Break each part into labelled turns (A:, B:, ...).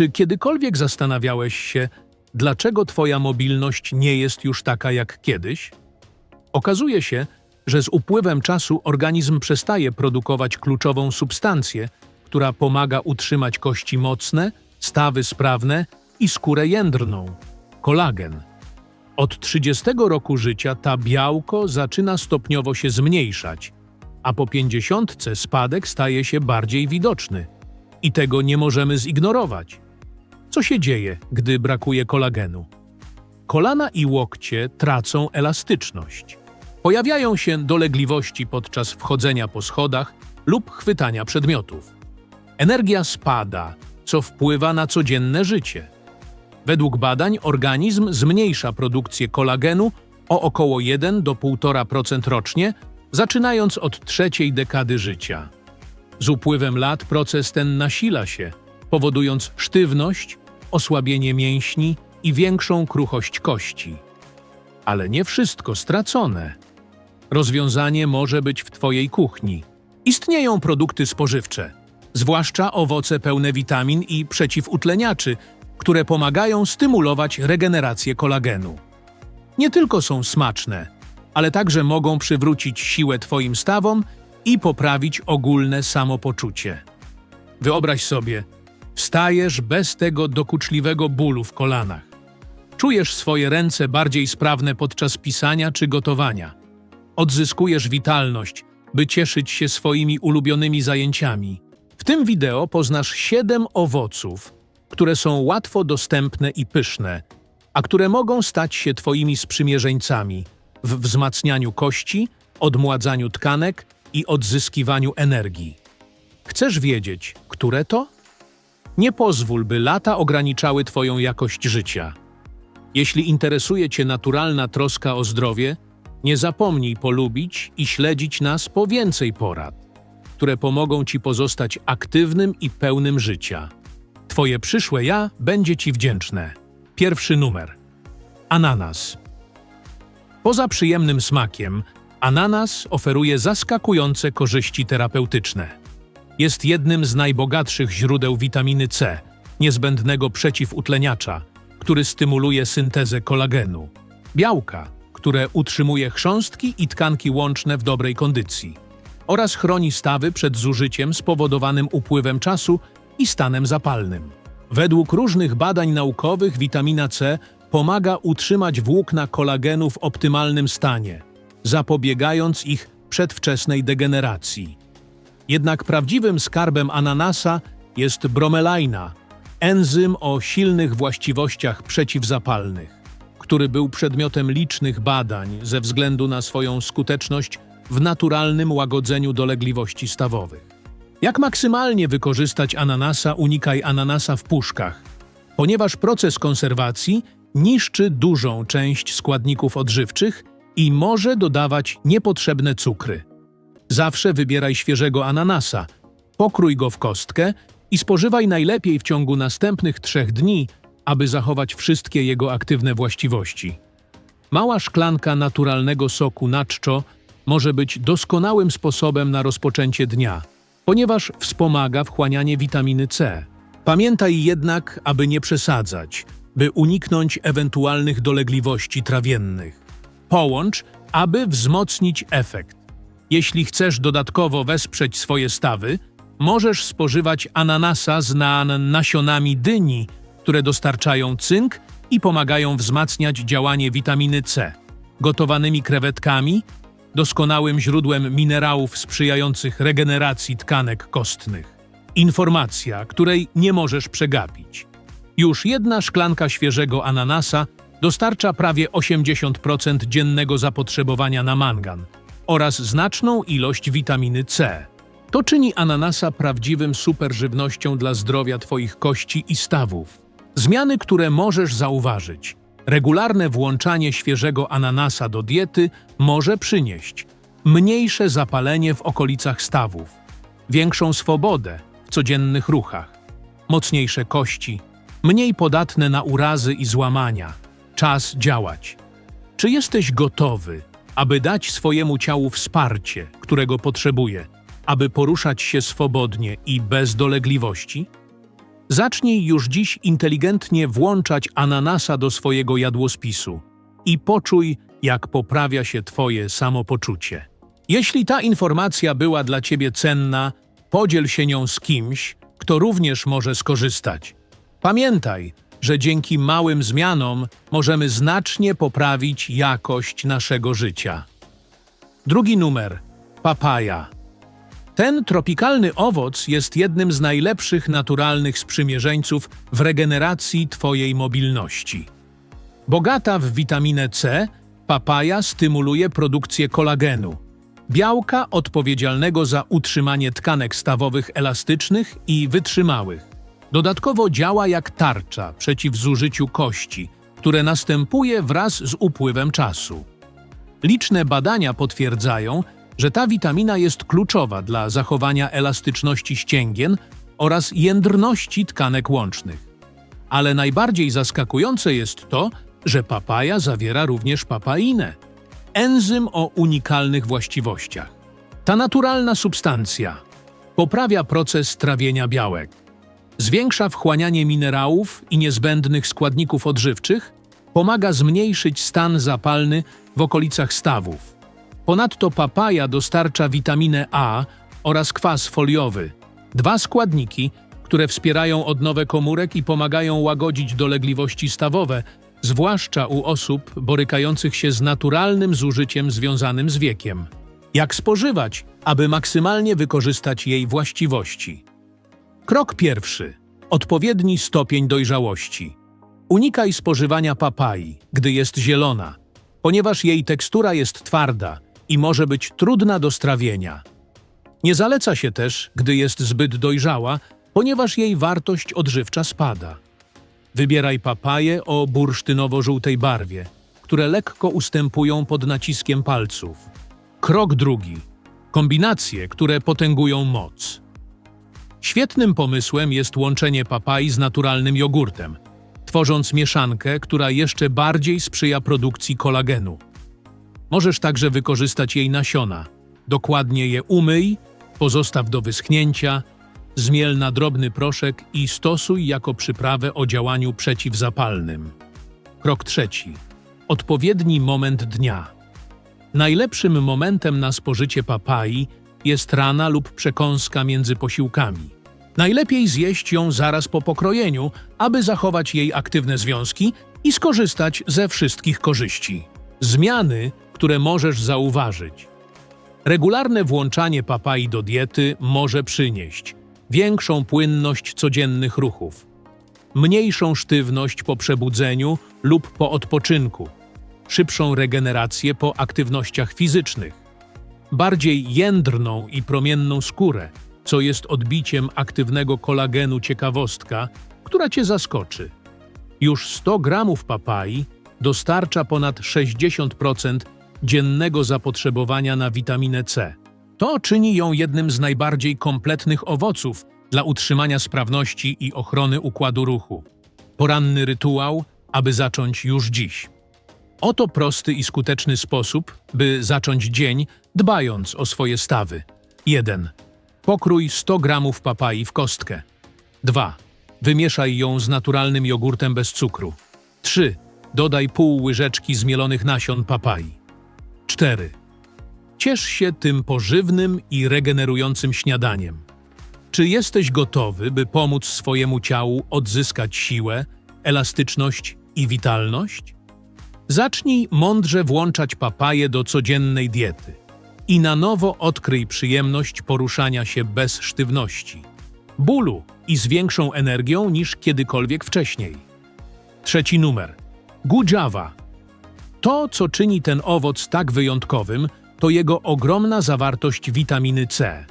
A: Czy kiedykolwiek zastanawiałeś się, dlaczego Twoja mobilność nie jest już taka jak kiedyś? Okazuje się, że z upływem czasu organizm przestaje produkować kluczową substancję, która pomaga utrzymać kości mocne, stawy sprawne i skórę jędrną kolagen. Od 30 roku życia ta białko zaczyna stopniowo się zmniejszać, a po 50 spadek staje się bardziej widoczny. I tego nie możemy zignorować. Co się dzieje, gdy brakuje kolagenu? Kolana i łokcie tracą elastyczność. Pojawiają się dolegliwości podczas wchodzenia po schodach lub chwytania przedmiotów. Energia spada, co wpływa na codzienne życie. Według badań organizm zmniejsza produkcję kolagenu o około 1 do 1,5% rocznie, zaczynając od trzeciej dekady życia. Z upływem lat proces ten nasila się, powodując sztywność, osłabienie mięśni i większą kruchość kości. Ale nie wszystko stracone. Rozwiązanie może być w Twojej kuchni. Istnieją produkty spożywcze, zwłaszcza owoce pełne witamin i przeciwutleniaczy, które pomagają stymulować regenerację kolagenu. Nie tylko są smaczne, ale także mogą przywrócić siłę Twoim stawom i poprawić ogólne samopoczucie. Wyobraź sobie, wstajesz bez tego dokuczliwego bólu w kolanach. Czujesz swoje ręce bardziej sprawne podczas pisania czy gotowania. Odzyskujesz witalność, by cieszyć się swoimi ulubionymi zajęciami. W tym wideo poznasz 7 owoców, które są łatwo dostępne i pyszne, a które mogą stać się Twoimi sprzymierzeńcami w wzmacnianiu kości, odmładzaniu tkanek i odzyskiwaniu energii. Chcesz wiedzieć, które to? Nie pozwól, by lata ograniczały Twoją jakość życia. Jeśli interesuje Cię naturalna troska o zdrowie, nie zapomnij polubić i śledzić nas po więcej porad, które pomogą Ci pozostać aktywnym i pełnym życia. Twoje przyszłe ja będzie Ci wdzięczne. Pierwszy numer. Ananas. Poza przyjemnym smakiem, ananas oferuje zaskakujące korzyści terapeutyczne. Jest jednym z najbogatszych źródeł witaminy C, niezbędnego przeciwutleniacza, który stymuluje syntezę kolagenu. Białka, które utrzymuje chrząstki i tkanki łączne w dobrej kondycji. Oraz chroni stawy przed zużyciem spowodowanym upływem czasu i stanem zapalnym. Według różnych badań naukowych witamina C pomaga utrzymać włókna kolagenu w optymalnym stanie, zapobiegając ich przedwczesnej degeneracji. Jednak prawdziwym skarbem ananasa jest bromelaina, enzym o silnych właściwościach przeciwzapalnych, który był przedmiotem licznych badań ze względu na swoją skuteczność w naturalnym łagodzeniu dolegliwości stawowych. Jak maksymalnie wykorzystać ananasa, unikaj ananasa w puszkach, ponieważ proces konserwacji niszczy dużą część składników odżywczych i może dodawać niepotrzebne cukry. Zawsze wybieraj świeżego ananasa, pokrój go w kostkę i spożywaj najlepiej w ciągu następnych trzech dni, aby zachować wszystkie jego aktywne właściwości. Mała szklanka naturalnego soku naczczo może być doskonałym sposobem na rozpoczęcie dnia, ponieważ wspomaga wchłanianie witaminy C. Pamiętaj jednak, aby nie przesadzać, by uniknąć ewentualnych dolegliwości trawiennych. Połącz, aby wzmocnić efekt. Jeśli chcesz dodatkowo wesprzeć swoje stawy, możesz spożywać ananasa z na nasionami dyni, które dostarczają cynk i pomagają wzmacniać działanie witaminy C. Gotowanymi krewetkami, doskonałym źródłem minerałów sprzyjających regeneracji tkanek kostnych. Informacja, której nie możesz przegapić. Już jedna szklanka świeżego ananasa dostarcza prawie 80% dziennego zapotrzebowania na mangan oraz znaczną ilość witaminy C. To czyni ananasa prawdziwym superżywnością dla zdrowia Twoich kości i stawów. Zmiany, które możesz zauważyć. Regularne włączanie świeżego ananasa do diety może przynieść mniejsze zapalenie w okolicach stawów, większą swobodę w codziennych ruchach, mocniejsze kości, mniej podatne na urazy i złamania. Czas działać. Czy jesteś gotowy, aby dać swojemu ciału wsparcie, którego potrzebuje, aby poruszać się swobodnie i bez dolegliwości? Zacznij już dziś inteligentnie włączać ananasa do swojego jadłospisu i poczuj, jak poprawia się Twoje samopoczucie. Jeśli ta informacja była dla Ciebie cenna, podziel się nią z kimś, kto również może skorzystać. Pamiętaj, że dzięki małym zmianom możemy znacznie poprawić jakość naszego życia. Drugi numer papaja. Ten tropikalny owoc jest jednym z najlepszych naturalnych sprzymierzeńców w regeneracji Twojej mobilności. Bogata w witaminę C, papaja stymuluje produkcję kolagenu, białka odpowiedzialnego za utrzymanie tkanek stawowych elastycznych i wytrzymałych. Dodatkowo działa jak tarcza przeciw zużyciu kości, które następuje wraz z upływem czasu. Liczne badania potwierdzają, że ta witamina jest kluczowa dla zachowania elastyczności ścięgien oraz jędrności tkanek łącznych. Ale najbardziej zaskakujące jest to, że papaja zawiera również papainę, enzym o unikalnych właściwościach. Ta naturalna substancja poprawia proces trawienia białek, zwiększa wchłanianie minerałów i niezbędnych składników odżywczych, pomaga zmniejszyć stan zapalny w okolicach stawów. Ponadto papaja dostarcza witaminę A oraz kwas foliowy, dwa składniki, które wspierają odnowę komórek i pomagają łagodzić dolegliwości stawowe, zwłaszcza u osób borykających się z naturalnym zużyciem związanym z wiekiem. Jak spożywać, aby maksymalnie wykorzystać jej właściwości? Krok pierwszy. Odpowiedni stopień dojrzałości. Unikaj spożywania papai, gdy jest zielona, ponieważ jej tekstura jest twarda i może być trudna do strawienia. Nie zaleca się też, gdy jest zbyt dojrzała, ponieważ jej wartość odżywcza spada. Wybieraj papaje o bursztynowo-żółtej barwie, które lekko ustępują pod naciskiem palców. Krok drugi. Kombinacje, które potęgują moc. Świetnym pomysłem jest łączenie papai z naturalnym jogurtem, tworząc mieszankę, która jeszcze bardziej sprzyja produkcji kolagenu. Możesz także wykorzystać jej nasiona. Dokładnie je umyj, pozostaw do wyschnięcia, zmiel na drobny proszek i stosuj jako przyprawę o działaniu przeciwzapalnym. Krok trzeci. Odpowiedni moment dnia. Najlepszym momentem na spożycie papai jest rana lub przekąska między posiłkami. Najlepiej zjeść ją zaraz po pokrojeniu, aby zachować jej aktywne związki i skorzystać ze wszystkich korzyści. Zmiany, które możesz zauważyć. Regularne włączanie papai do diety może przynieść większą płynność codziennych ruchów, mniejszą sztywność po przebudzeniu lub po odpoczynku, szybszą regenerację po aktywnościach fizycznych, bardziej jędrną i promienną skórę, co jest odbiciem aktywnego kolagenu ciekawostka, która Cię zaskoczy. Już 100 gramów papai dostarcza ponad 60% dziennego zapotrzebowania na witaminę C. To czyni ją jednym z najbardziej kompletnych owoców dla utrzymania sprawności i ochrony układu ruchu. Poranny rytuał, aby zacząć już dziś. Oto prosty i skuteczny sposób, by zacząć dzień, dbając o swoje stawy. 1. Pokrój 100 gramów papai w kostkę. 2. Wymieszaj ją z naturalnym jogurtem bez cukru. 3. Dodaj pół łyżeczki zmielonych nasion papai. 4. Ciesz się tym pożywnym i regenerującym śniadaniem. Czy jesteś gotowy, by pomóc swojemu ciału odzyskać siłę, elastyczność i witalność? Zacznij mądrze włączać papaję do codziennej diety i na nowo odkryj przyjemność poruszania się bez sztywności, bólu i z większą energią niż kiedykolwiek wcześniej. Trzeci numer. Gujawa. To, co czyni ten owoc tak wyjątkowym, to jego ogromna zawartość witaminy C.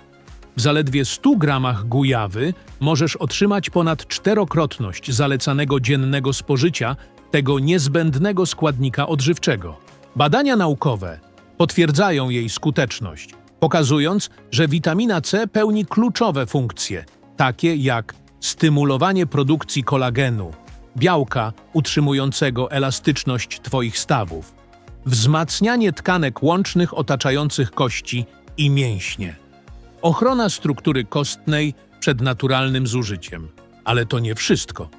A: W zaledwie 100 gramach gujawy możesz otrzymać ponad czterokrotność zalecanego dziennego spożycia tego niezbędnego składnika odżywczego. Badania naukowe potwierdzają jej skuteczność, pokazując, że witamina C pełni kluczowe funkcje, takie jak stymulowanie produkcji kolagenu, białka utrzymującego elastyczność Twoich stawów, wzmacnianie tkanek łącznych otaczających kości i mięśnie, ochrona struktury kostnej przed naturalnym zużyciem, Ale to nie wszystko.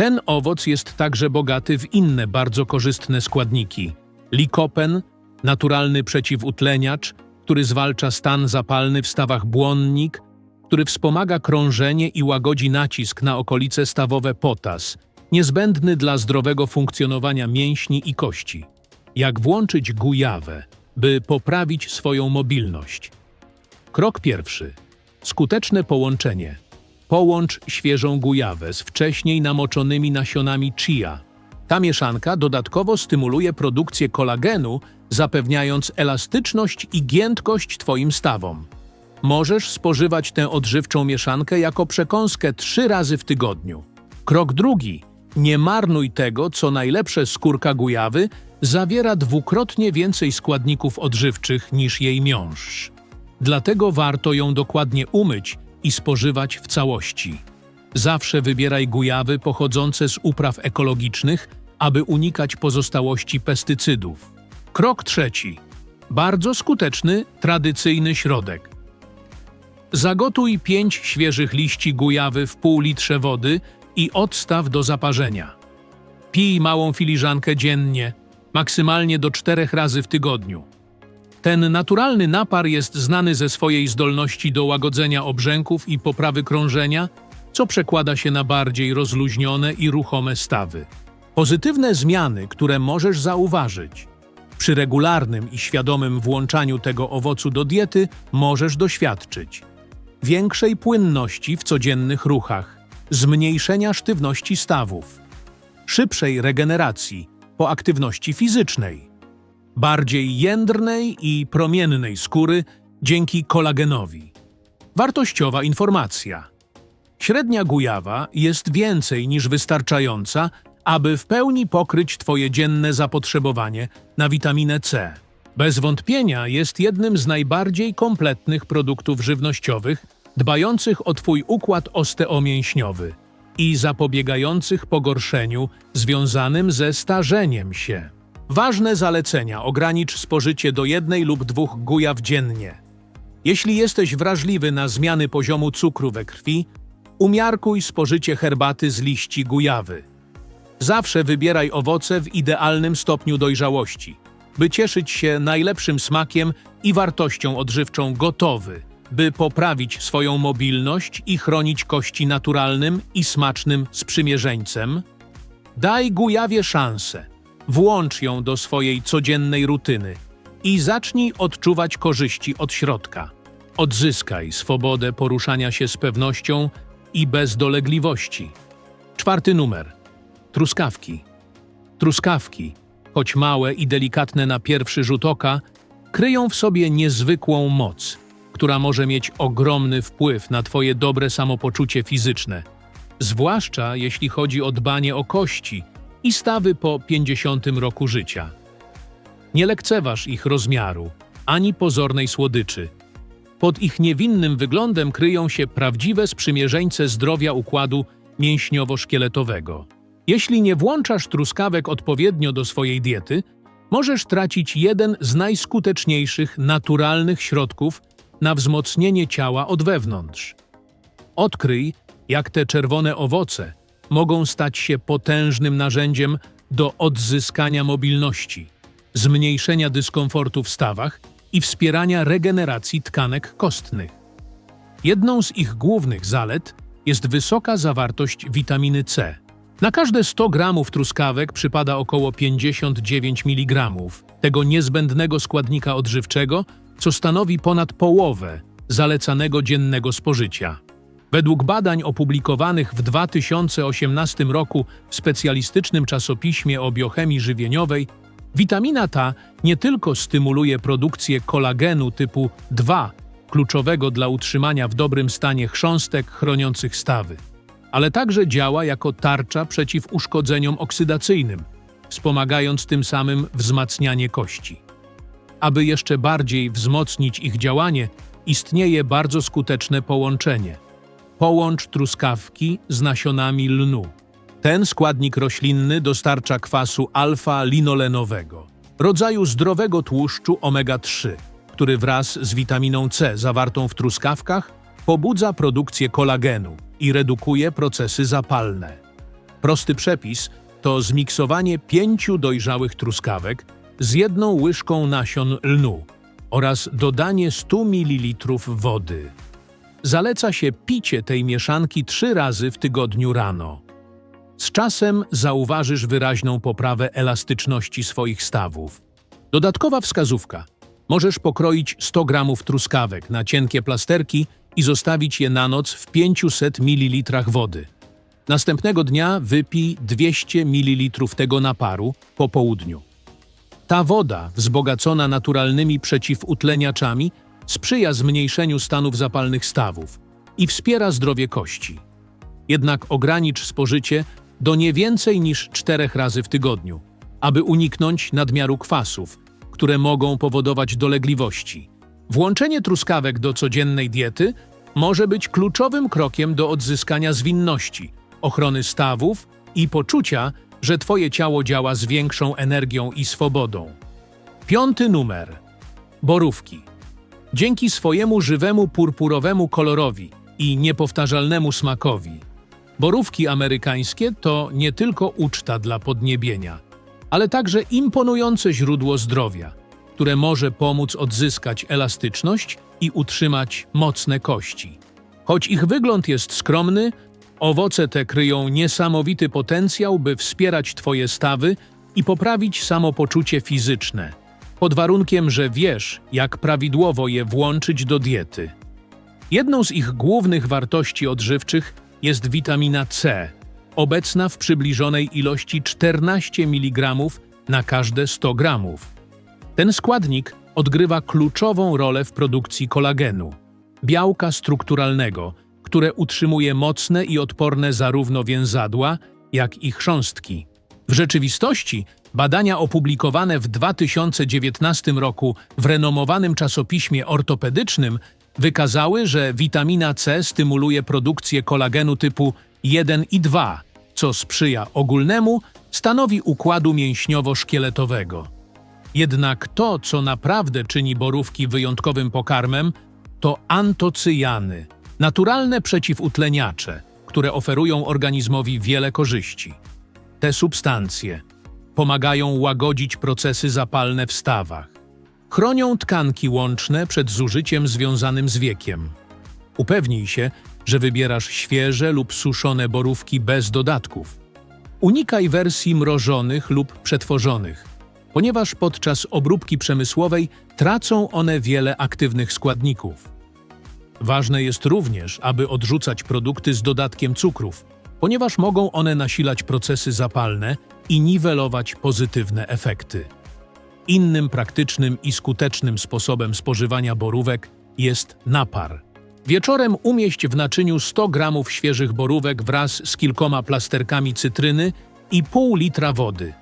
A: Ten owoc jest także bogaty w inne bardzo korzystne składniki. Likopen, naturalny przeciwutleniacz, który zwalcza stan zapalny w stawach błonnik, który wspomaga krążenie i łagodzi nacisk na okolice stawowe potas, niezbędny dla zdrowego funkcjonowania mięśni i kości. Jak włączyć gujawę, by poprawić swoją mobilność? Krok pierwszy. Skuteczne połączenie. Połącz świeżą gujawę z wcześniej namoczonymi nasionami chia. Ta mieszanka dodatkowo stymuluje produkcję kolagenu, zapewniając elastyczność i giętkość Twoim stawom. Możesz spożywać tę odżywczą mieszankę jako przekąskę trzy razy w tygodniu. Krok drugi. Nie marnuj tego, co najlepsze skórka gujawy zawiera dwukrotnie więcej składników odżywczych niż jej miąższ. Dlatego warto ją dokładnie umyć i spożywać w całości. Zawsze wybieraj gujawy pochodzące z upraw ekologicznych, aby unikać pozostałości pestycydów. Krok trzeci. Bardzo skuteczny, tradycyjny środek. Zagotuj 5 świeżych liści gujawy w pół litrze wody i odstaw do zaparzenia. Pij małą filiżankę dziennie, maksymalnie do 4 razy w tygodniu. Ten naturalny napar jest znany ze swojej zdolności do łagodzenia obrzęków i poprawy krążenia, co przekłada się na bardziej rozluźnione i ruchome stawy. Pozytywne zmiany, które możesz zauważyć. Przy regularnym i świadomym włączaniu tego owocu do diety możesz doświadczyć większej płynności w codziennych ruchach, zmniejszenia sztywności stawów, szybszej regeneracji po aktywności fizycznej, bardziej jędrnej i promiennej skóry dzięki kolagenowi. Wartościowa informacja. Średnia gujawa jest więcej niż wystarczająca, aby w pełni pokryć Twoje dzienne zapotrzebowanie na witaminę C. Bez wątpienia jest jednym z najbardziej kompletnych produktów żywnościowych, dbających o Twój układ osteomięśniowy i zapobiegających pogorszeniu związanym ze starzeniem się. Ważne zalecenia: ogranicz spożycie do jednej lub dwóch gujaw dziennie. Jeśli jesteś wrażliwy na zmiany poziomu cukru we krwi, umiarkuj spożycie herbaty z liści gujawy. Zawsze wybieraj owoce w idealnym stopniu dojrzałości, by cieszyć się najlepszym smakiem i wartością odżywczą gotowy, by poprawić swoją mobilność i chronić kości naturalnym i smacznym sprzymierzeńcem. Daj gujawie szansę, włącz ją do swojej codziennej rutyny i zacznij odczuwać korzyści od środka. Odzyskaj swobodę poruszania się z pewnością i bez dolegliwości. Czwarty numer. Truskawki. Truskawki, choć małe i delikatne na pierwszy rzut oka, kryją w sobie niezwykłą moc, która może mieć ogromny wpływ na Twoje dobre samopoczucie fizyczne, zwłaszcza jeśli chodzi o dbanie o kości i stawy po 50 roku życia. Nie lekceważ ich rozmiaru, ani pozornej słodyczy. Pod ich niewinnym wyglądem kryją się prawdziwe sprzymierzeńce zdrowia układu mięśniowo-szkieletowego. Jeśli nie włączasz truskawek odpowiednio do swojej diety, możesz tracić jeden z najskuteczniejszych naturalnych środków na wzmocnienie ciała od wewnątrz. Odkryj, jak te czerwone owoce mogą stać się potężnym narzędziem do odzyskania mobilności, zmniejszenia dyskomfortu w stawach i wspierania regeneracji tkanek kostnych. Jedną z ich głównych zalet jest wysoka zawartość witaminy C. Na każde 100 gramów truskawek przypada około 59 mg tego niezbędnego składnika odżywczego, co stanowi ponad połowę zalecanego dziennego spożycia. Według badań opublikowanych w 2018 roku w specjalistycznym czasopiśmie o biochemii żywieniowej, witamina ta nie tylko stymuluje produkcję kolagenu typu 2, kluczowego dla utrzymania w dobrym stanie chrząstek chroniących stawy, ale także działa jako tarcza przeciw uszkodzeniom oksydacyjnym, wspomagając tym samym wzmacnianie kości. Aby jeszcze bardziej wzmocnić ich działanie, istnieje bardzo skuteczne połączenie. Połącz truskawki z nasionami lnu. Ten składnik roślinny dostarcza kwasu alfa-linolenowego, rodzaju zdrowego tłuszczu omega-3, który wraz z witaminą C zawartą w truskawkach pobudza produkcję kolagenu, i redukuje procesy zapalne. Prosty przepis to zmiksowanie pięciu dojrzałych truskawek z jedną łyżką nasion lnu oraz dodanie 100 ml wody. Zaleca się picie tej mieszanki trzy razy w tygodniu rano. Z czasem zauważysz wyraźną poprawę elastyczności swoich stawów. Dodatkowa wskazówka. Możesz pokroić 100 gramów truskawek na cienkie plasterki i zostawić je na noc w 500 ml wody. Następnego dnia wypij 200 ml tego naparu po południu. Ta woda, wzbogacona naturalnymi przeciwutleniaczami, sprzyja zmniejszeniu stanów zapalnych stawów i wspiera zdrowie kości. Jednak ogranicz spożycie do nie więcej niż czterech razy w tygodniu, aby uniknąć nadmiaru kwasów, które mogą powodować dolegliwości. Włączenie truskawek do codziennej diety może być kluczowym krokiem do odzyskania zwinności, ochrony stawów i poczucia, że Twoje ciało działa z większą energią i swobodą. Piąty numer. Borówki. Dzięki swojemu żywemu purpurowemu kolorowi i niepowtarzalnemu smakowi, borówki amerykańskie to nie tylko uczta dla podniebienia, ale także imponujące źródło zdrowia, które może pomóc odzyskać elastyczność i utrzymać mocne kości. Choć ich wygląd jest skromny, owoce te kryją niesamowity potencjał, by wspierać Twoje stawy i poprawić samopoczucie fizyczne, pod warunkiem, że wiesz, jak prawidłowo je włączyć do diety. Jedną z ich głównych wartości odżywczych jest witamina C, obecna w przybliżonej ilości 14 mg na każde 100 gramów. Ten składnik odgrywa kluczową rolę w produkcji kolagenu, białka strukturalnego, które utrzymuje mocne i odporne zarówno więzadła, jak i chrząstki. W rzeczywistości badania opublikowane w 2019 roku w renomowanym czasopiśmie ortopedycznym wykazały, że witamina C stymuluje produkcję kolagenu typu 1 i 2, co sprzyja ogólnemu stanowi układu mięśniowo-szkieletowego. Jednak to, co naprawdę czyni borówki wyjątkowym pokarmem, to antocyjany, naturalne przeciwutleniacze, które oferują organizmowi wiele korzyści. Te substancje pomagają łagodzić procesy zapalne w stawach, chronią tkanki łączne przed zużyciem związanym z wiekiem. Upewnij się, że wybierasz świeże lub suszone borówki bez dodatków. Unikaj wersji mrożonych lub przetworzonych, ponieważ podczas obróbki przemysłowej tracą one wiele aktywnych składników. Ważne jest również, aby odrzucać produkty z dodatkiem cukrów, ponieważ mogą one nasilać procesy zapalne i niwelować pozytywne efekty. Innym praktycznym i skutecznym sposobem spożywania borówek jest napar. Wieczorem umieść w naczyniu 100 g świeżych borówek wraz z kilkoma plasterkami cytryny i pół litra wody.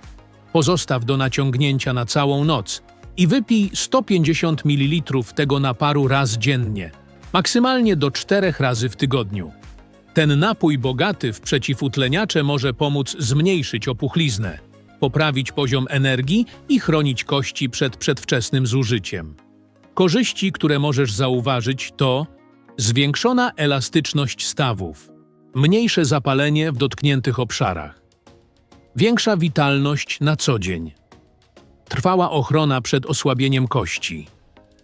A: Pozostaw do naciągnięcia na całą noc i wypij 150 ml tego naparu raz dziennie, maksymalnie do 4 razy w tygodniu. Ten napój bogaty w przeciwutleniacze może pomóc zmniejszyć opuchliznę, poprawić poziom energii i chronić kości przed przedwczesnym zużyciem. Korzyści, które możesz zauważyć to zwiększona elastyczność stawów, mniejsze zapalenie w dotkniętych obszarach, większa witalność na co dzień, trwała ochrona przed osłabieniem kości.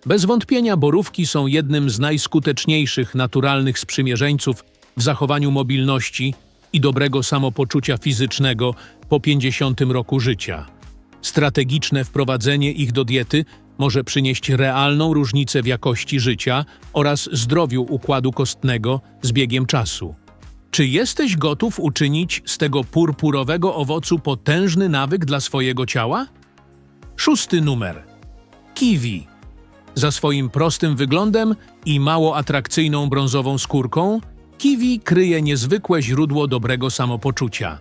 A: Bez wątpienia borówki są jednym z najskuteczniejszych naturalnych sprzymierzeńców w zachowaniu mobilności i dobrego samopoczucia fizycznego po 50 roku życia. Strategiczne wprowadzenie ich do diety może przynieść realną różnicę w jakości życia oraz zdrowiu układu kostnego z biegiem czasu. Czy jesteś gotów uczynić z tego purpurowego owocu potężny nawyk dla swojego ciała? Szósty numer. Kiwi. Za swoim prostym wyglądem i mało atrakcyjną brązową skórką, kiwi kryje niezwykłe źródło dobrego samopoczucia.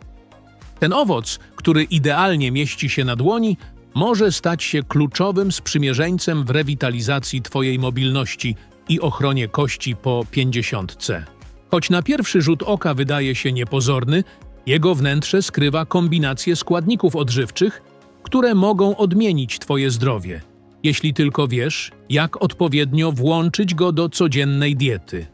A: Ten owoc, który idealnie mieści się na dłoni, może stać się kluczowym sprzymierzeńcem w rewitalizacji Twojej mobilności i ochronie kości po pięćdziesiątce. Choć na pierwszy rzut oka wydaje się niepozorny, jego wnętrze skrywa kombinację składników odżywczych, które mogą odmienić Twoje zdrowie, jeśli tylko wiesz, jak odpowiednio włączyć go do codziennej diety.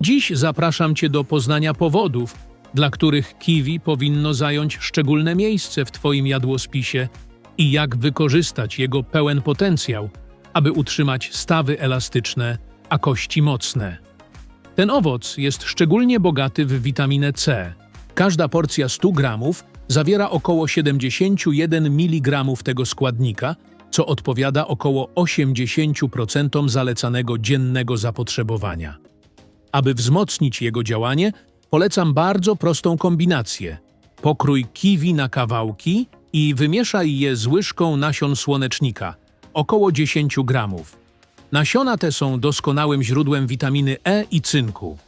A: Dziś zapraszam Cię do poznania powodów, dla których kiwi powinno zająć szczególne miejsce w Twoim jadłospisie i jak wykorzystać jego pełen potencjał, aby utrzymać stawy elastyczne, a kości mocne. Ten owoc jest szczególnie bogaty w witaminę C. Każda porcja 100 gramów zawiera około 71 mg tego składnika, co odpowiada około 80% zalecanego dziennego zapotrzebowania. Aby wzmocnić jego działanie, polecam bardzo prostą kombinację. Pokrój kiwi na kawałki i wymieszaj je z łyżką nasion słonecznika, około 10 gramów. Nasiona te są doskonałym źródłem witaminy E i cynku.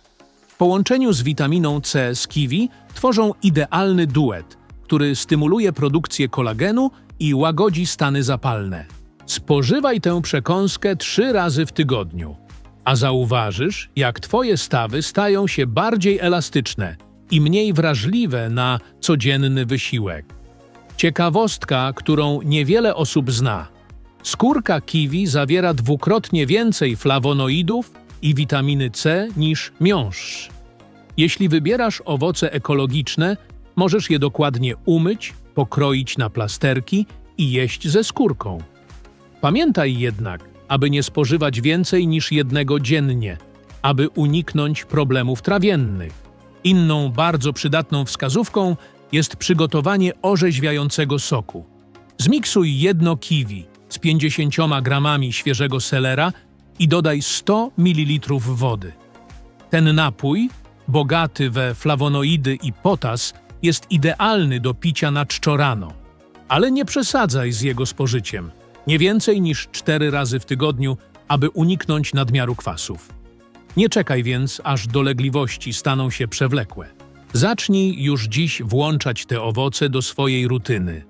A: W połączeniu z witaminą C z kiwi tworzą idealny duet, który stymuluje produkcję kolagenu i łagodzi stany zapalne. Spożywaj tę przekąskę trzy razy w tygodniu, a zauważysz, jak Twoje stawy stają się bardziej elastyczne i mniej wrażliwe na codzienny wysiłek. Ciekawostka, którą niewiele osób zna. Skórka kiwi zawiera dwukrotnie więcej flawonoidów i witaminy C niż miąższ. Jeśli wybierasz owoce ekologiczne, możesz je dokładnie umyć, pokroić na plasterki i jeść ze skórką. Pamiętaj jednak, aby nie spożywać więcej niż jednego dziennie, aby uniknąć problemów trawiennych. Inną bardzo przydatną wskazówką jest przygotowanie orzeźwiającego soku. Zmiksuj jedno kiwi z 50 gramami świeżego selera i dodaj 100 ml wody. Ten napój, bogaty we flawonoidy i potas, jest idealny do picia na czczo rano. Ale nie przesadzaj z jego spożyciem. Nie więcej niż 4 razy w tygodniu, aby uniknąć nadmiaru kwasów. Nie czekaj więc, aż dolegliwości staną się przewlekłe. Zacznij już dziś włączać te owoce do swojej rutyny.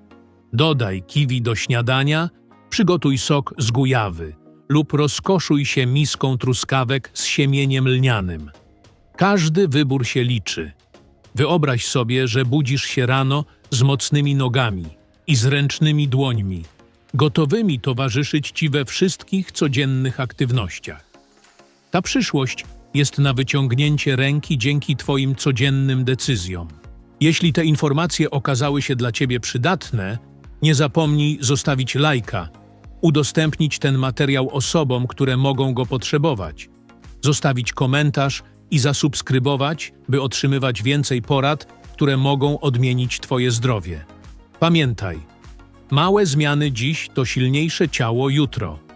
A: Dodaj kiwi do śniadania, przygotuj sok z gujawy lub rozkoszuj się miską truskawek z siemieniem lnianym. Każdy wybór się liczy. Wyobraź sobie, że budzisz się rano z mocnymi nogami i zręcznymi dłońmi, gotowymi towarzyszyć ci we wszystkich codziennych aktywnościach. Ta przyszłość jest na wyciągnięcie ręki dzięki Twoim codziennym decyzjom. Jeśli te informacje okazały się dla Ciebie przydatne, nie zapomnij zostawić lajka, udostępnić ten materiał osobom, które mogą go potrzebować, zostawić komentarz i zasubskrybować, by otrzymywać więcej porad, które mogą odmienić Twoje zdrowie. Pamiętaj, małe zmiany dziś to silniejsze ciało jutro.